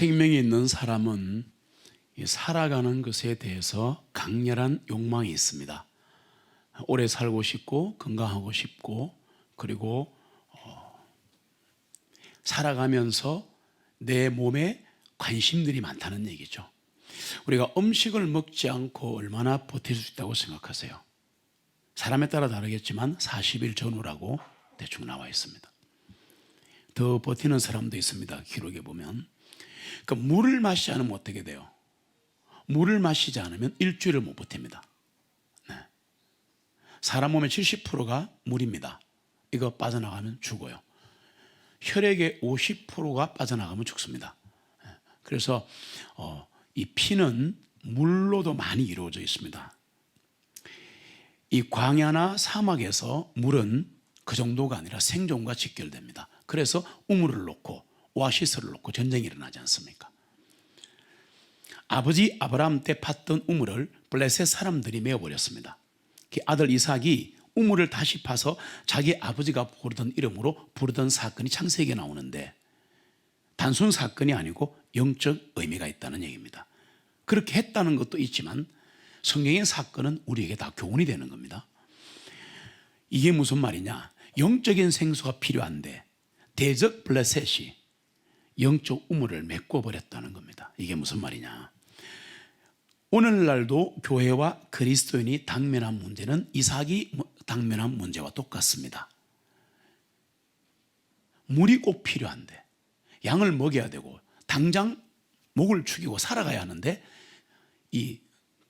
생명이 있는 사람은 이 살아가는 것에 대해서 강렬한 욕망이 있습니다. 오래 살고 싶고 건강하고 싶고 그리고 어, 살아가면서 내 몸에 관심들이 많다는 얘기죠. 우리가 음식을 먹지 않고 얼마나 버틸 수 있다고 생각하세요? 사람에 따라 다르겠지만 40일 전후라고 대충 나와 있습니다. 더 버티는 사람도 있습니다. 기록에 보면. 그 물을 마시지 않으면 어떻게 돼요? 물을 마시지 않으면 일주일을 못 버팁니다. 네. 사람 몸의 70%가 물입니다. 이거 빠져나가면 죽어요. 혈액의 50%가 빠져나가면 죽습니다. 네. 그래서 어, 이 피는 물로도 많이 이루어져 있습니다. 이 광야나 사막에서 물은 그 정도가 아니라 생존과 직결됩니다. 그래서 우물을 놓고 오아시스를 놓고 전쟁이 일어나지 않습니까? 아버지 아브라함 때 팠던 우물을 블레셋 사람들이 메어버렸습니다. 그 아들 이삭이 우물을 다시 파서 자기 아버지가 부르던 이름으로 부르던 사건이 창세기에 나오는데 단순 사건이 아니고 영적 의미가 있다는 얘기입니다. 그렇게 했다는 것도 있지만 성경의 사건은 우리에게 다 교훈이 되는 겁니다. 이게 무슨 말이냐? 영적인 생수가 필요한데 대적 블레셋이 영적 우물을 메꿔버렸다는 겁니다. 이게 무슨 말이냐? 오늘날도 교회와 그리스도인이 당면한 문제는 이삭이 당면한 문제와 똑같습니다. 물이 꼭 필요한데 양을 먹여야 되고 당장 목을 축이고 살아가야 하는데 이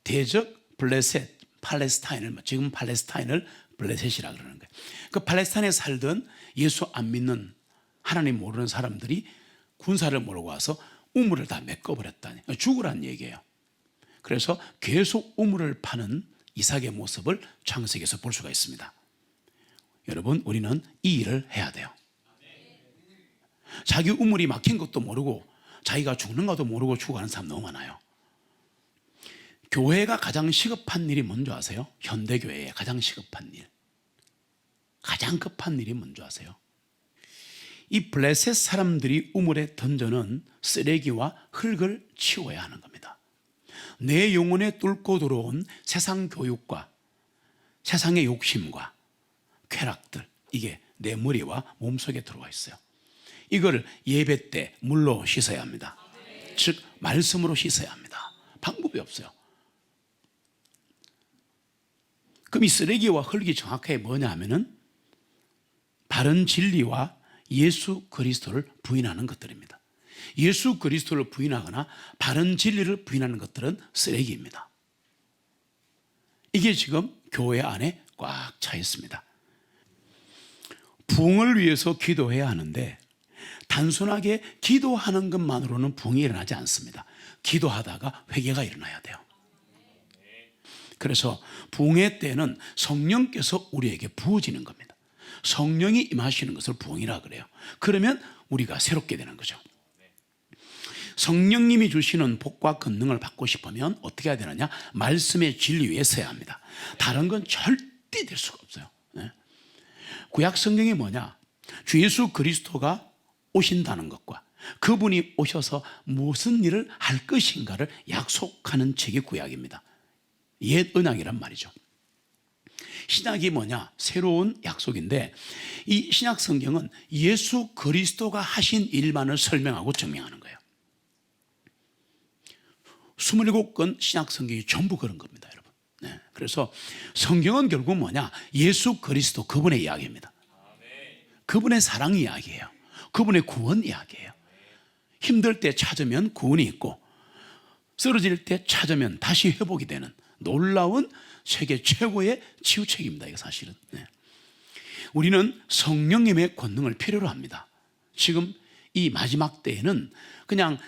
대적 블레셋 팔레스타인을 지금 팔레스타인을 블레셋이라 그러는 거예요. 그 팔레스타인에 살던 예수 안 믿는 하나님 모르는 사람들이 군사를 몰고 와서 우물을 다 메꿔버렸다니 죽으란 얘기예요. 그래서 계속 우물을 파는 이삭의 모습을 창세기에서 볼 수가 있습니다. 여러분 우리는 이 일을 해야 돼요. 자기 우물이 막힌 것도 모르고 자기가 죽는 것도 모르고 죽어가는 사람 너무 많아요. 교회가 가장 시급한 일이 뭔지 아세요? 현대교회에 가장 시급한 일. 가장 급한 일이 뭔지 아세요? 이 블레셋 사람들이 우물에 던져는 쓰레기와 흙을 치워야 하는 겁니다. 내 영혼에 뚫고 들어온 세상 교육과 세상의 욕심과 쾌락들, 이게 내 머리와 몸속에 들어와 있어요. 이걸 예배 때 물로 씻어야 합니다. 즉, 말씀으로 씻어야 합니다. 방법이 없어요. 그럼 이 쓰레기와 흙이 정확하게 뭐냐 하면은 바른 진리와 예수 그리스도를 부인하는 것들입니다. 예수 그리스도를 부인하거나 바른 진리를 부인하는 것들은 쓰레기입니다. 이게 지금 교회 안에 꽉 차 있습니다. 부흥을 위해서 기도해야 하는데 단순하게 기도하는 것만으로는 부흥이 일어나지 않습니다. 기도하다가 회개가 일어나야 돼요. 그래서 부흥의 때는 성령께서 우리에게 부어지는 겁니다. 성령이 임하시는 것을 부흥이라 그래요. 그러면 우리가 새롭게 되는 거죠. 성령님이 주시는 복과 권능을 받고 싶으면 어떻게 해야 되느냐? 말씀의 진리 위에 서야 합니다. 다른 건 절대 될 수가 없어요. 네. 구약 성경이 뭐냐? 주 예수 그리스도가 오신다는 것과 그분이 오셔서 무슨 일을 할 것인가를 약속하는 책이 구약입니다. 옛 언약이란 말이죠. 신약이 뭐냐? 새로운 약속인데 이 신약 성경은 예수 그리스도가 하신 일만을 설명하고 증명하는 거예요. 27권 신약 성경이 전부 그런 겁니다, 여러분. 네. 그래서 성경은 결국 뭐냐? 예수 그리스도 그분의 이야기입니다. 그분의 사랑 이야기예요. 그분의 구원 이야기예요. 힘들 때 찾으면 구원이 있고 쓰러질 때 찾으면 다시 회복이 되는 놀라운 세계 최고의 치유책입니다. 이거 사실은. 네. 우리는 성령님의 권능을 필요로 합니다. 지금 이 마지막 때에는 그냥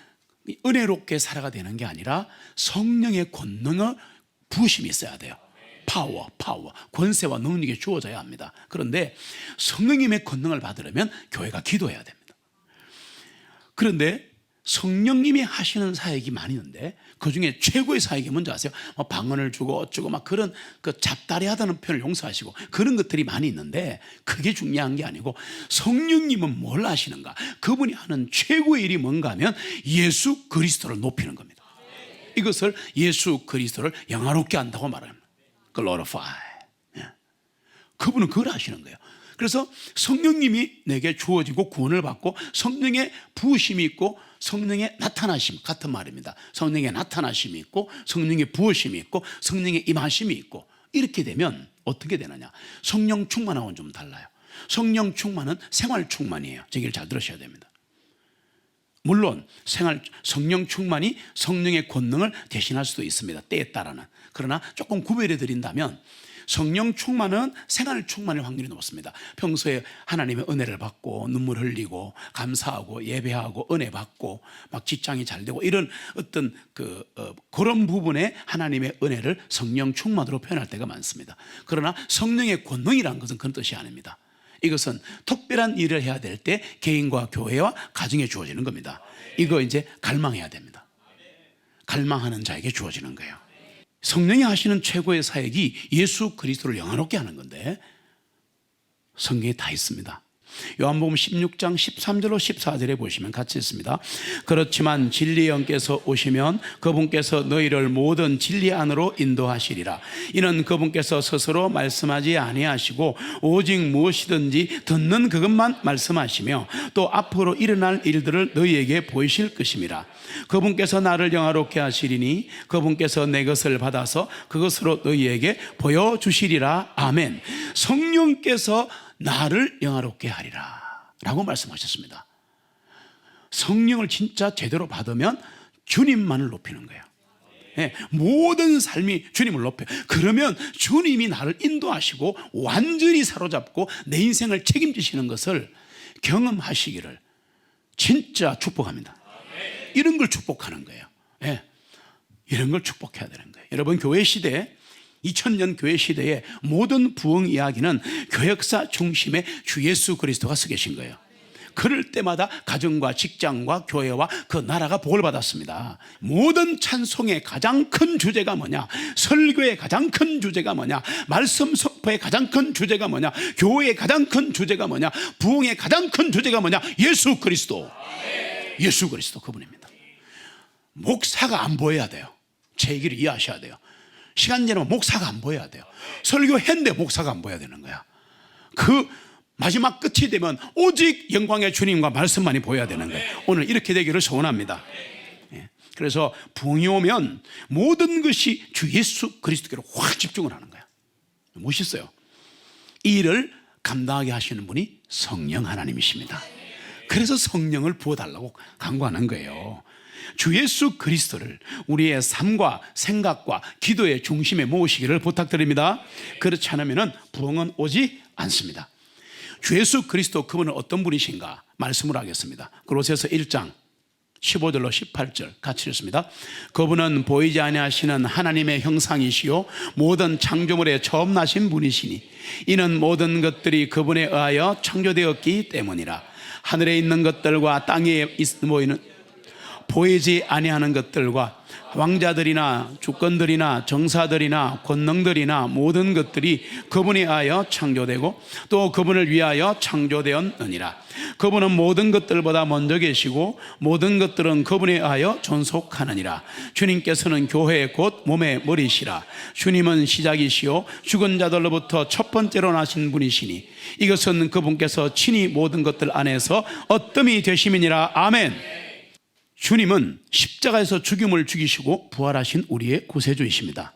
은혜롭게 살아가 되는 게 아니라 성령의 권능을 부심이 있어야 돼요. 파워, 파워, 권세와 능력이 주어져야 합니다. 그런데 성령님의 권능을 받으려면 교회가 기도해야 됩니다. 그런데 성령님이 하시는 사역이 많이 있는데 그 중에 최고의 사역이 뭔지 아세요? 뭐 방언을 주고 어쩌고 막 그런 그 잡다리하다는 표현을 용서하시고 그런 것들이 많이 있는데 그게 중요한 게 아니고 성령님은 뭘 하시는가? 그분이 하는 최고의 일이 뭔가 하면 예수 그리스도를 높이는 겁니다. 이것을 예수 그리스도를 영화롭게 한다고 말합니다. glorify. 예. 그분은 그걸 하시는 거예요. 그래서 성령님이 내게 주어지고 구원을 받고 성령의 부으심이 있고 성령의 나타나심 같은 말입니다. 성령의 나타나심이 있고 성령의 부으심이 있고 성령의 임하심이 있고 이렇게 되면 어떻게 되느냐? 성령 충만하고는 좀 달라요. 성령 충만은 생활 충만이에요. 제 얘기를 잘 들으셔야 됩니다. 물론 생활 성령 충만이 성령의 권능을 대신할 수도 있습니다. 때에 따라는. 그러나 조금 구별해 드린다면 성령 충만은 생활 충만일 확률이 높습니다. 평소에 하나님의 은혜를 받고 눈물 흘리고 감사하고 예배하고 은혜 받고 막 직장이 잘 되고 이런 어떤 그 어, 그런 부분에 하나님의 은혜를 성령 충만으로 표현할 때가 많습니다. 그러나 성령의 권능이라는 것은 그런 뜻이 아닙니다. 이것은 특별한 일을 해야 될 때 개인과 교회와 가정에 주어지는 겁니다. 이거 이제 갈망해야 됩니다. 갈망하는 자에게 주어지는 거예요. 성령이 하시는 최고의 사역이 예수 그리스도를 영화롭게 하는 건데 성경에 다 있습니다. 요한복음 16장 13절로 14절에 보시면 같이 있습니다. 그렇지만 진리의 영께서 오시면 그분께서 너희를 모든 진리 안으로 인도하시리라. 이는 그분께서 스스로 말씀하지 아니하시고 오직 무엇이든지 듣는 그것만 말씀하시며 또 앞으로 일어날 일들을 너희에게 보이실 것임이라. 그분께서 나를 영화롭게 하시리니 그분께서 내 것을 받아서 그것으로 너희에게 보여 주시리라. 아멘. 성령께서 나를 영화롭게 하리라. 라고 말씀하셨습니다. 성령을 진짜 제대로 받으면 주님만을 높이는 거예요. 예, 모든 삶이 주님을 높여. 그러면 주님이 나를 인도하시고 완전히 사로잡고 내 인생을 책임지시는 것을 경험하시기를 진짜 축복합니다. 이런 걸 축복하는 거예요. 예, 이런 걸 축복해야 되는 거예요. 여러분, 교회 시대에 2000년 교회 시대의 모든 부흥 이야기는 교역사 중심의 주 예수 그리스도가 쓰 계신 거예요. 그럴 때마다 가정과 직장과 교회와 그 나라가 복을 받았습니다. 모든 찬송의 가장 큰 주제가 뭐냐? 설교의 가장 큰 주제가 뭐냐? 말씀 선포의 가장 큰 주제가 뭐냐? 교회의 가장 큰 주제가 뭐냐? 부흥의 가장 큰 주제가 뭐냐? 예수 그리스도. 예수 그리스도 그분입니다. 목사가 안 보여야 돼요. 제 얘기를 이해하셔야 돼요. 시간 지나면 목사가 안 보여야 돼요. 설교했는데 목사가 안 보여야 되는 거야. 그 마지막 끝이 되면 오직 영광의 주님과 말씀만이 보여야 되는 거예요. 오늘 이렇게 되기를 소원합니다. 예. 그래서 부흥이 오면 모든 것이 주 예수 그리스도께로 확 집중을 하는 거야. 멋있어요. 이 일을 감당하게 하시는 분이 성령 하나님이십니다. 그래서 성령을 부어달라고 간구하는 거예요. 주 예수 그리스도를 우리의 삶과 생각과 기도의 중심에 모으시기를 부탁드립니다. 그렇지 않으면 부흥은 오지 않습니다. 주 예수 그리스도 그분은 어떤 분이신가 말씀을 하겠습니다. 그로세서 1장 15절로 18절 같이 읽습니다. 그분은 보이지 아니하시는 하나님의 형상이시요 모든 창조물의 처음 나신 분이시니 이는 모든 것들이 그분에 의하여 창조되었기 때문이라 하늘에 있는 것들과 땅에 모이는 보이지 아니하는 것들과 왕자들이나 주권들이나 정사들이나 권능들이나 모든 것들이 그분에 의하여 창조되고 또 그분을 위하여 창조되었느니라. 그분은 모든 것들보다 먼저 계시고 모든 것들은 그분에 의하여 존속하느니라. 주님께서는 교회 곧 몸의 머리시라. 주님은 시작이시요 죽은 자들로부터 첫 번째로 나신 분이시니 이것은 그분께서 친히 모든 것들 안에서 어뜸이 되심이니라. 아멘. 주님은 십자가에서 죽임을 죽이시고 부활하신 우리의 구세주이십니다.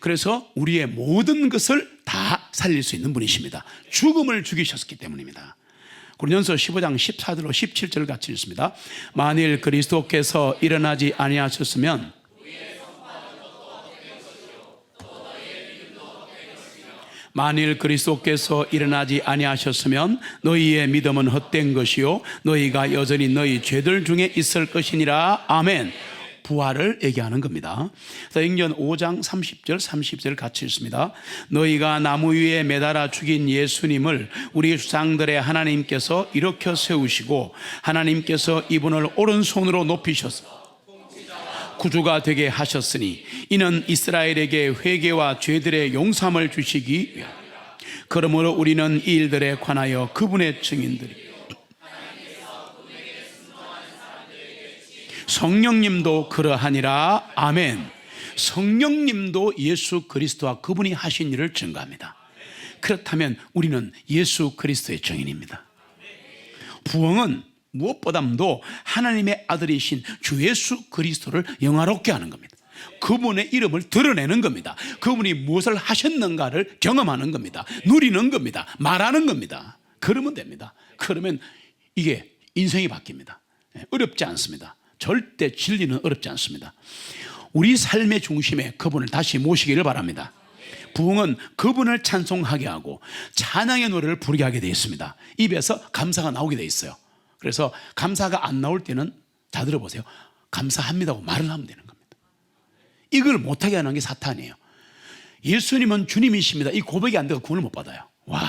그래서 우리의 모든 것을 다 살릴 수 있는 분이십니다. 죽음을 죽이셨기 때문입니다. 고린도서 15장 14절로 17절 같이 읽습니다. 만일 그리스도께서 일어나지 아니하셨으면 만일 그리스도께서 일어나지 아니하셨으면 너희의 믿음은 헛된 것이요 너희가 여전히 너희 죄들 중에 있을 것이니라 아멘. 부활을 얘기하는 겁니다. 사도행전 5장 30절 30절 같이 읽습니다. 너희가 나무 위에 매달아 죽인 예수님을 우리 주상들의 하나님께서 일으켜 세우시고 하나님께서 이분을 오른손으로 높이셨어 구주가 되게 하셨으니 이는 이스라엘에게 회개와 죄들의 용삼을 주시기 위함. 그러므로 우리는 이 일들에 관하여 그분의 증인들이 성령님도 그러하니라 아멘. 성령님도 예수 그리스도와 그분이 하신 일을 증거합니다. 그렇다면 우리는 예수 그리스도의 증인입니다. 부흥은 무엇보다도 하나님의 아들이신 주 예수 그리스도를 영화롭게 하는 겁니다. 그분의 이름을 드러내는 겁니다. 그분이 무엇을 하셨는가를 경험하는 겁니다. 누리는 겁니다. 말하는 겁니다. 그러면 됩니다. 그러면 이게 인생이 바뀝니다. 예, 어렵지 않습니다. 절대 진리는 어렵지 않습니다. 우리 삶의 중심에 그분을 다시 모시기를 바랍니다. 부흥은 그분을 찬송하게 하고 찬양의 노래를 부르게 하게 되어 있습니다. 입에서 감사가 나오게 되어 있어요. 그래서 감사가 안 나올 때는 자 들어보세요. 감사합니다고 말을 하면 되는 겁니다. 이걸 못하게 하는 게 사탄이에요. 예수님은 주님이십니다. 이 고백이 안 되고 구원을 못 받아요. 와,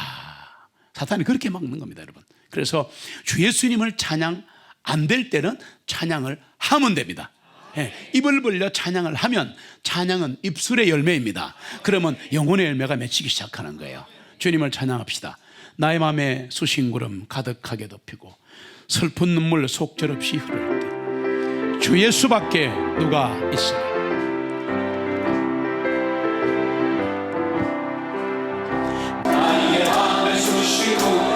사탄이 그렇게 막는 겁니다, 여러분. 그래서 주 예수님을 찬양 안 될 때는 찬양을 하면 됩니다. 예, 입을 벌려 찬양을 하면 찬양은 입술의 열매입니다. 그러면 영혼의 열매가 맺히기 시작하는 거예요. 주님을 찬양합시다. 나의 마음에 수신구름 가득하게 덮이고 슬픈 눈물 속절없이 흐를 때 주 예수밖에 누가 있으리 주님을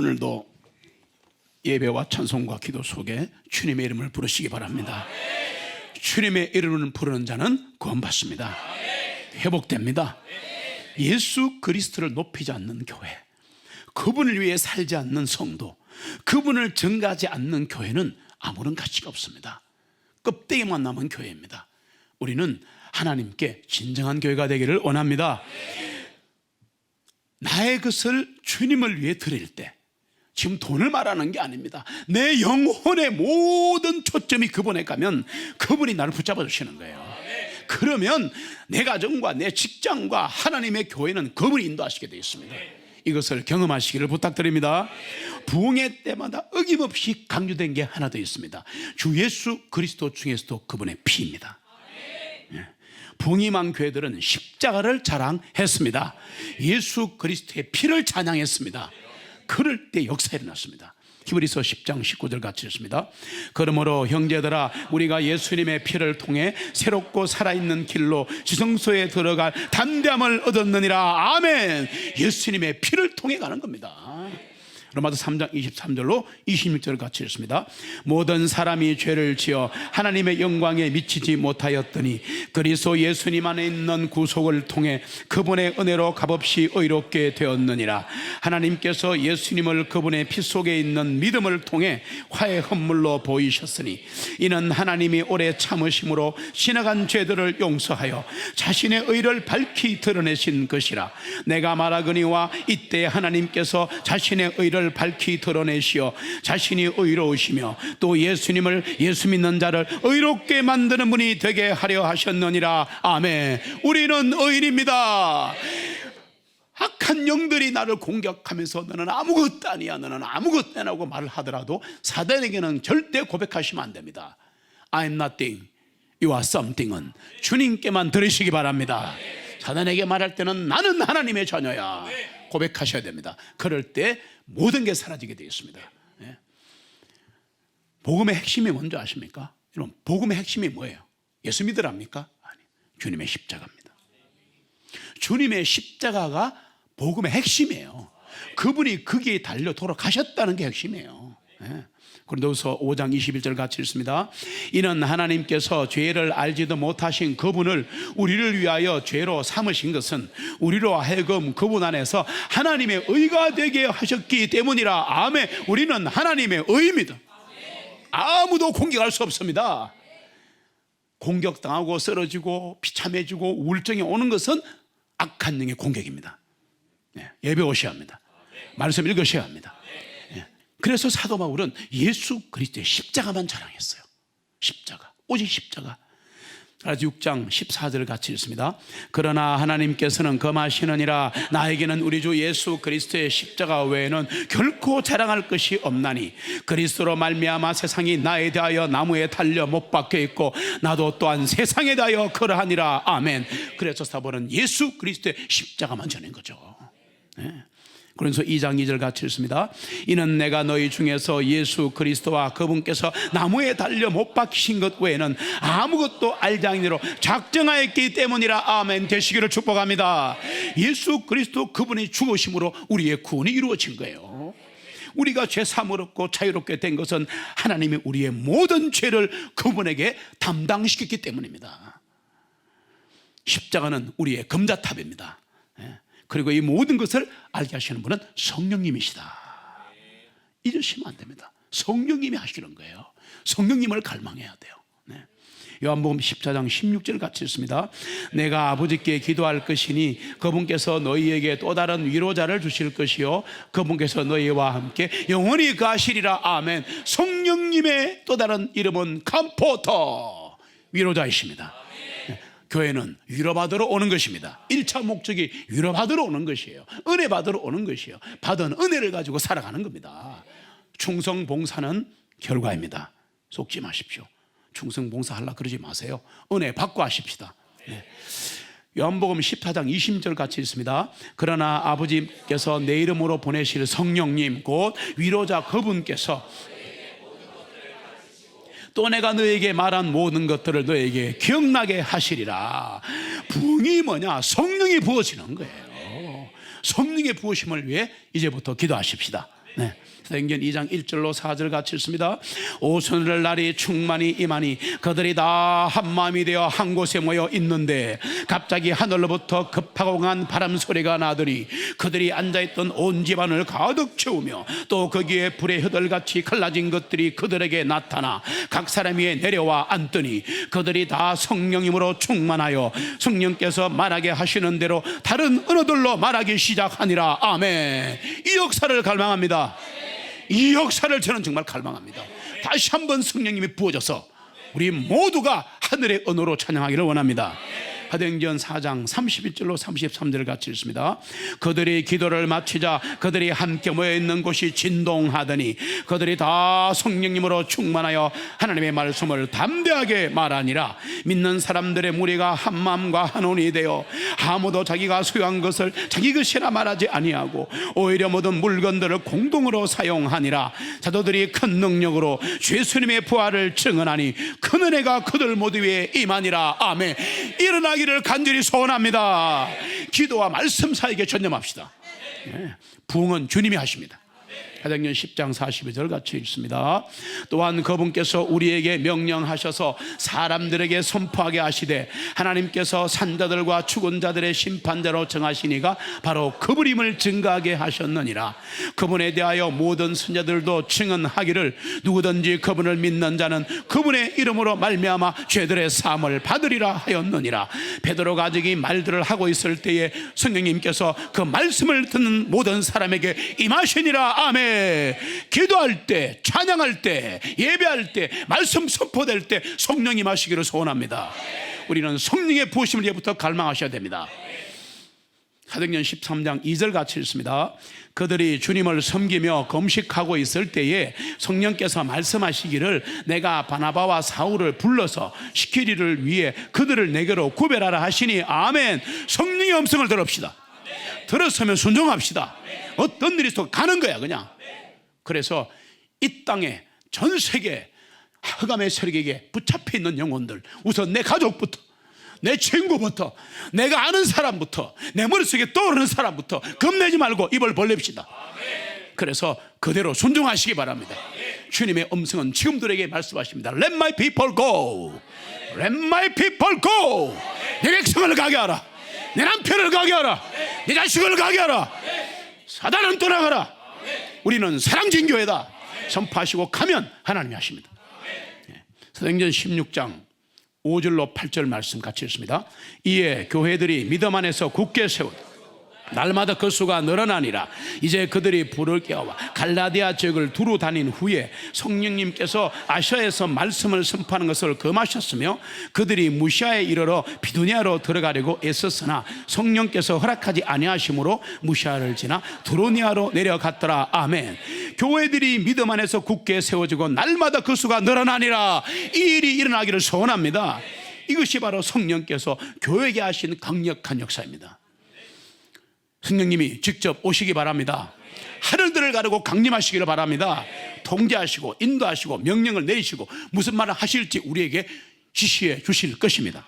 오늘도 예배와 찬송과 기도 속에 주님의 이름을 부르시기 바랍니다. 주님의 이름을 부르는 자는 구원받습니다. 회복됩니다. 예수 그리스도를 높이지 않는 교회, 그분을 위해 살지 않는 성도, 그분을 증가하지 않는 교회는 아무런 가치가 없습니다. 껍데기만 남은 교회입니다. 우리는 하나님께 진정한 교회가 되기를 원합니다. 나의 것을 주님을 위해 드릴 때 지금 돈을 말하는 게 아닙니다. 내 영혼의 모든 초점이 그분에 가면 그분이 나를 붙잡아 주시는 거예요. 그러면 내 가정과 내 직장과 하나님의 교회는 그분이 인도하시게 되어 있습니다. 이것을 경험하시기를 부탁드립니다. 부흥의 때마다 어김없이 강조된 게 하나 더 있습니다. 주 예수 그리스도 중에서도 그분의 피입니다. 예. 부흥이만 교회들은 십자가를 자랑했습니다. 예수 그리스도의 피를 찬양했습니다. 그럴 때 역사 일어났습니다. 히브리서 10장 19절 같이 읽습니다. 그러므로 형제들아 우리가 예수님의 피를 통해 새롭고 살아있는 길로 지성소에 들어갈 담대함을 얻었느니라. 아멘. 예수님의 피를 통해 가는 겁니다. 로마서 3장 23절로 26절 같이 읽습니다. 모든 사람이 죄를 지어 하나님의 영광에 미치지 못하였더니 그리스도 예수님 안에 있는 구속을 통해 그분의 은혜로 값없이 의롭게 되었느니라. 하나님께서 예수님을 그분의 피 속에 있는 믿음을 통해 화의 헌물로 보이셨으니 이는 하나님이 오래 참으심으로 지나간 죄들을 용서하여 자신의 의를 밝히 드러내신 것이라. 내가 말하거니와 이때 하나님께서 자신의 의를 밝히 드러내시어 자신이 의로우시며 또 예수님을 예수 믿는 자를 의롭게 만드는 분이 되게 하려 하셨느니라. 아멘. 우리는 의인입니다. 악한 영들이 나를 공격하면서 너는 아무것도 아니야 너는 아무것도 아니라고 말을 하더라도 사단에게는 절대 고백하시면 안 됩니다 I'm nothing You are something은 주님께만 들으시기 바랍니다 사단에게 말할 때는 나는 하나님의 자녀야 고백하셔야 됩니다 그럴 때 모든 게 사라지게 되어 있습니다 예. 복음의 핵심이 뭔지 아십니까? 여러분 복음의 핵심이 뭐예요? 예수 믿으랍니까? 아니 주님의 십자가입니다 주님의 십자가가 복음의 핵심이에요. 그분이 거기에 달려 돌아가셨다는 게 핵심이에요. 예. 그런데서 5장 21절 같이 읽습니다. 이는 하나님께서 죄를 알지도 못하신 그분을 우리를 위하여 죄로 삼으신 것은 우리로 하여금 그분 안에서 하나님의 의가 되게 하셨기 때문이라. 아멘. 우리는 하나님의 의입니다. 아무도 공격할 수 없습니다. 공격당하고 쓰러지고 비참해지고 우울증이 오는 것은 악한 영의 공격입니다. 예, 예배 오셔야 합니다. 말씀 읽으셔야 합니다. 예, 그래서 사도 바울은 예수 그리스도의 십자가만 자랑했어요. 십자가, 오직 십자가. 그래서 6장 14절 같이 읽습니다. 그러나 하나님께서는 금하시느니라 나에게는 우리 주 예수 그리스도의 십자가 외에는 결코 자랑할 것이 없나니 그리스도로 말미암아 세상이 나에 대하여 나무에 달려 못 박혀 있고 나도 또한 세상에 대하여 그러하니라 아멘. 그래서 사도는 예수 그리스도의 십자가만 전한 거죠. 예. 그래서 2장 2절 같이 읽습니다. 이는 내가 너희 중에서 예수 그리스도와 그분께서 나무에 달려 못 박히신 것 외에는 아무것도 알지 않기로 작정하였기 때문이라 아멘 되시기를 축복합니다. 예수 그리스도 그분이 죽으심으로 우리의 구원이 이루어진 거예요. 우리가 죄 사무롭고 자유롭게 된 것은 하나님이 우리의 모든 죄를 그분에게 담당시켰기 때문입니다. 십자가는 우리의 금자탑입니다. 예. 그리고 이 모든 것을 알게 하시는 분은 성령님이시다. 잊으시면 안 됩니다. 성령님이 하시는 거예요. 성령님을 갈망해야 돼요. 네. 요한복음 14장 16절 같이 있습니다. 내가 아버지께 기도할 것이니 그분께서 너희에게 또 다른 위로자를 주실 것이요 그분께서 너희와 함께 영원히 가시리라 아멘. 성령님의 또 다른 이름은 컴포터 위로자이십니다. 교회는 위로받으러 오는 것입니다. 1차 목적이 위로받으러 오는 것이에요. 은혜 받으러 오는 것이에요. 받은 은혜를 가지고 살아가는 겁니다. 충성 봉사는 결과입니다. 속지 마십시오. 충성 봉사하려 그러지 마세요. 은혜 받고 하십시다. 네. 요한복음 14장 20절 같이 있습니다. 그러나 아버지께서 내 이름으로 보내실 성령님 곧 위로자 그분께서 또 내가 너에게 말한 모든 것들을 너에게 기억나게 하시리라. 부흥이 뭐냐? 성령이 부어지는 거예요. 성령의 부으심을 위해 이제부터 기도하십시다. 네. 사도행전 2장 1절로 4절 같이 읽습니다. 오순절 날이 충만히 임하니 그들이 다 한마음이 되어 한 곳에 모여 있는데 갑자기 하늘로부터 급하고 강한 바람 소리가 나더니 그들이 앉아있던 온 집안을 가득 채우며 또 거기에 불의 허들같이 갈라진 것들이 그들에게 나타나 각 사람 위에 내려와 앉더니 그들이 다 성령님으로 충만하여 성령께서 말하게 하시는 대로 다른 언어들로 말하기 시작하니라. 아멘. 이 역사를 갈망합니다 이 역사를 저는 정말 갈망합니다. 다시 한번 성령님이 부어져서 우리 모두가 하늘의 언어로 찬양하기를 원합니다. 사도행전 4장 31절로 33절 같이 읽습니다. 그들이 기도를 마치자 그들이 함께 모여 있는 곳이 진동하더니 그들이 다 성령님으로 충만하여 하나님의 말씀을 담대하게 말하니라. 믿는 사람들의 무리가 한 마음과 한 혼이 되어 아무도 자기가 소유한 것을 자기 것이라 말하지 아니하고 오히려 모든 물건들을 공동으로 사용하니라. 사도들이 큰 능력으로 예수님의 부활을 증언하니 큰 은혜가 그들 모두 위에 임하니라. 아멘. 일어나기 를 간절히 소원합니다. 기도와 말씀 사이에 전념합시다. 예, 부흥은 주님이 하십니다 사도행전 10장 42절 같이 읽습니다. 또한 그분께서 우리에게 명령하셔서 사람들에게 선포하게 하시되 하나님께서 산자들과 죽은 자들의 심판자로 정하시니가 바로 그분임을 증가하게 하셨느니라. 그분에 대하여 모든 선자들도 증언하기를 누구든지 그분을 믿는 자는 그분의 이름으로 말미암아 죄들의 사함을 받으리라 하였느니라. 베드로가 아직 이 말들을 하고 있을 때에 성령님께서 그 말씀을 듣는 모든 사람에게 임하시니라. 아멘. 기도할 때, 찬양할 때, 예배할 때, 말씀 선포될 때 성령 임하시기를 소원합니다. 우리는 성령의 부으심을 이제부터 갈망하셔야 됩니다. 사도행전 13장 2절 같이 읽습니다. 그들이 주님을 섬기며 검식하고 있을 때에 성령께서 말씀하시기를 내가 바나바와 사울을 불러서 시키리를 위해 그들을 내게로 구별하라 하시니 아멘. 성령의 음성을 들읍시다. 들었으면 순종합시다. 어떤 일이 있어 가는 거야 그냥. 그래서 이 땅에 전 세계 흑암의 세력에게 붙잡혀 있는 영혼들 우선 내 가족부터 내 친구부터 내가 아는 사람부터 내 머릿속에 떠오르는 사람부터 겁내지 말고 입을 벌립시다. 그래서 그대로 순종하시기 바랍니다. 주님의 음성은 지금들에게 말씀하십니다. Let my people go. Let my people go. 내 백성을 가게 하라 내 남편을 가게 하라. 내 자식을 가게 하라. 사단은 떠나가라. 우리는 사랑진 교회다. 선포하시고 가면 하나님이 하십니다. 예. 사도행전 16장 5절로 8절 말씀 같이 읽습니다. 이에 교회들이 믿음 안에서 굳게 세우고 날마다 그 수가 늘어나니라. 이제 그들이 불을 깨워 갈라디아 지역을 두루 다닌 후에 성령님께서 아시아에서 말씀을 선포하는 것을 금하셨으며 그들이 무시아에 이르러 비두니아로 들어가려고 애썼으나 성령께서 허락하지 아니하심으로 무시아를 지나 두로니아로 내려갔더라. 아멘. 교회들이 믿음 안에서 굳게 세워지고 날마다 그 수가 늘어나니라. 이 일이 일어나기를 소원합니다. 이것이 바로 성령께서 교회에 하신 강력한 역사입니다 성령님이 직접 오시기 바랍니다. 하늘들을 가르고 강림하시기를 바랍니다. 통제하시고 인도하시고 명령을 내리시고 무슨 말을 하실지 우리에게 지시해 주실 것입니다.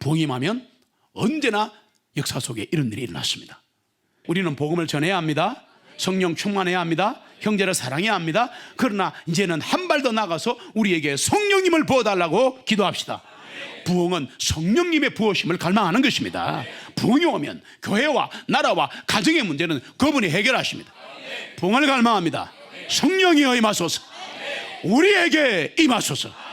부흥임하면 언제나 역사 속에 이런 일이 일어났습니다. 우리는 복음을 전해야 합니다. 성령 충만해야 합니다. 형제를 사랑해야 합니다. 그러나 이제는 한 발 더 나가서 우리에게 성령님을 부어달라고 기도합시다. 부흥은 성령님의 부어심을 갈망하는 것입니다. 부흥이 오면 교회와 나라와 가정의 문제는 그분이 해결하십니다. 부흥을 갈망합니다. 성령이여 임하소서. 우리에게 임하소서.